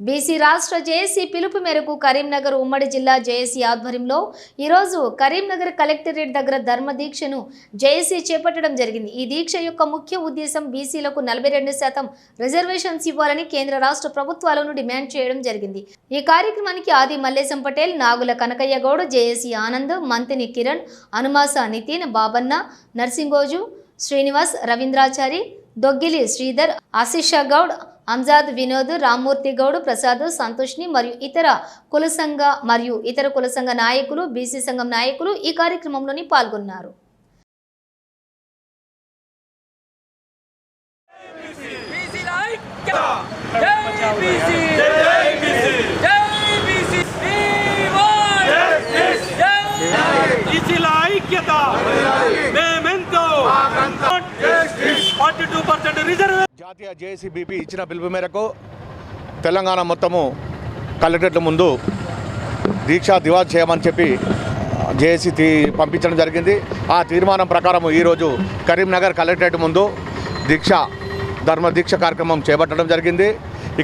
BC రాష్ట్ర JAC పిలుపు మేరకు కరీంనగర్ ఉమ్మడి జిల్లా జేఏసీ ఆధ్వర్యంలో ఈరోజు కరీంనగర్ కలెక్టరేట్ దగ్గర ధర్మ దీక్షను జేఏసీ చేపట్టడం జరిగింది. ఈ దీక్ష యొక్క ముఖ్య ఉద్దేశం బీసీలకు నలభై రెండు శాతం రిజర్వేషన్స్ ఇవ్వాలని కేంద్ర రాష్ట్ర ప్రభుత్వాలను డిమాండ్ చేయడం జరిగింది. ఈ కార్యక్రమానికి ఆది మల్లేశం పటేల్ నాగుల కనకయ్య గౌడ్ జేఏసీ ఆనంద్ మంతిని కిరణ్ అనుమాస నితిన్ బాబన్న నర్సింగోజు శ్రీనివాస్ రవీంద్రాచారి దొగ్గిలి శ్రీధర్ ఆశిష గౌడ్ అంజాద్ వినోద్ రామ్మూర్తి గౌడ్ ప్రసాద్ సంతోష్ని మరియు ఇతర కుల సంఘ మరియు ఇతర కుల సంఘ నాయకులు బీసీ సంఘం నాయకులు ఈ కార్యక్రమంలోని పాల్గొన్నారు. బీసీ ఐక్యత జై బీసీ జై బీసీ జై బీసీ బీసీల ఐక్యత మేమెంతో ఫార్టీ టూ పర్సెంట్ రిజర్వ్ జాతీయ జేసీబీపీ ఇచ్చిన పిలుపు మేరకు తెలంగాణ మొత్తము కలెక్టరేట్ల ముందు దీక్షా దివాజ్ చేయమని చెప్పి జేఏసీ పంపించడం జరిగింది. ఆ తీర్మానం ప్రకారం ఈరోజు కరీంనగర్ కలెక్టరేట్ ముందు దీక్ష ధర్మ దీక్ష కార్యక్రమం చేపట్టడం జరిగింది.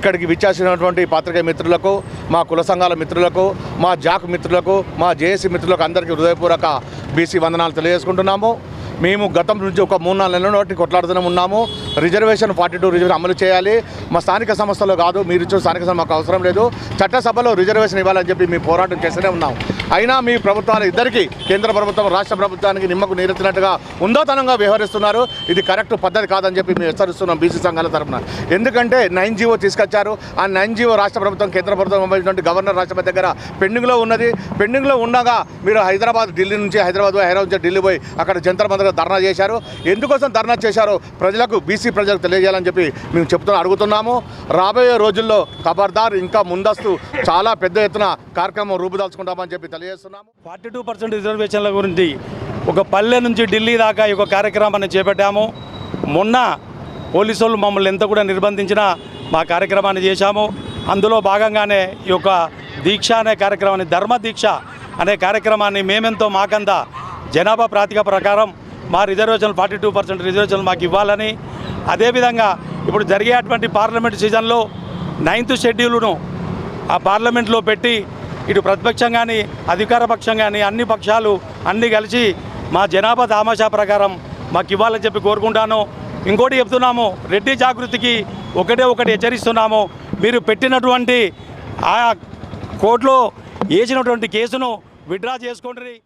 ఇక్కడికి విచ్చేసినటువంటి పాత్రికేయ మిత్రులకు మా కుల సంఘాల మిత్రులకు మా జాక్ మిత్రులకు మా జేఏసీ మిత్రులకు అందరికీ హృదయపూర్వక బీసీ వందనాలు తెలియజేసుకుంటున్నాము. మేము గతం నుంచి ఒక మూడు నాలుగు నెలల నుండి కొట్లాడుతూనే ఉన్నాము. రిజర్వేషన్ ఫార్టీ టూ రిజర్వేషన్ అమలు చేయాలి. మా స్థానిక సంస్థలో కాదు మీరు ఇచ్చిన స్థానిక సంస్థ మాకు అవసరం లేదు. చట్టసభలో రిజర్వేషన్ ఇవ్వాలని చెప్పి మేము పోరాటం చేస్తూనే ఉన్నాం. అయినా మీ ప్రభుత్వాలు ఇద్దరికీ కేంద్ర ప్రభుత్వం రాష్ట్ర ప్రభుత్వానికి నిమ్మకు నీరెత్తినట్టుగా ఉందోతనంగా వ్యవహరిస్తున్నారు. ఇది కరెక్ట్ పద్ధతి కాదని చెప్పి మేము హెచ్చరిస్తున్నాం బీసీ సంఘాల తరఫున ఎందుకంటే నైన్ జీవో తీసుకొచ్చారు. ఆ నైన్ జీవో రాష్ట్ర ప్రభుత్వం కేంద్ర ప్రభుత్వం పంపించినటువంటి గవర్నర్ రాష్ట్రపతి దగ్గర పెండింగ్లో ఉన్నది. పెండింగ్లో ఉండగా మీరు హైదరాబాద్ ఢిల్లీ నుంచి హైదరాబాద్ హైదరాబాద్ నుంచి ఢిల్లీ పోయి అక్కడ జంతర్ మంతర్ ధర్నా చేశారు. ఎందుకోసం ధర్నా చేశారో ప్రజలకు బీసీ ప్రజలకు తెలియజేయాలని చెప్పి మేము చెప్తున్నా అడుగుతున్నాము. రాబోయే రోజుల్లో ఖబర్దార్ ఇంకా ముందస్తు చాలా పెద్ద ఎత్తున కార్యక్రమం రూపుదాల్చుకుంటామని చెప్పి తెలియజేస్తున్నాము. ఫార్టీ టూ పర్సెంట్ రిజర్వేషన్ల గురించి ఒక పల్లె నుంచి ఢిల్లీ దాకా ఈ ఒక కార్యక్రమాన్ని చేపట్టాము. మొన్న పోలీసు వాళ్ళు మమ్మల్ని ఎంత కూడా నిర్బంధించినా మా కార్యక్రమాన్ని చేశాము. అందులో భాగంగానే ఈ యొక్క దీక్ష అనే కార్యక్రమాన్ని ధర్మ దీక్ష అనే కార్యక్రమాన్ని మేమెంతో మాకంత జనాభా ప్రాతిక ప్రకారం మా reservation forty two percent reservation మాకు ఇవ్వాలని అదేవిధంగా ఇప్పుడు జరిగేటువంటి పార్లమెంట్ సీజన్లో నైన్త్ షెడ్యూల్ను ఆ పార్లమెంట్లో పెట్టి ఇటు ప్రతిపక్షం కానీ అధికార పక్షం కానీ అన్ని పక్షాలు అన్నీ కలిసి మా జనాభా తామాషా ప్రకారం మాకు ఇవ్వాలని చెప్పి కోరుకుంటాను. ఇంకోటి చెప్తున్నాము రెడ్డి జాగృతికి ఒకటే ఒకటి హెచ్చరిస్తున్నాము. మీరు పెట్టినటువంటి ఆ కోర్టులో వేసినటువంటి కేసును విడ్రా చేసుకోండి.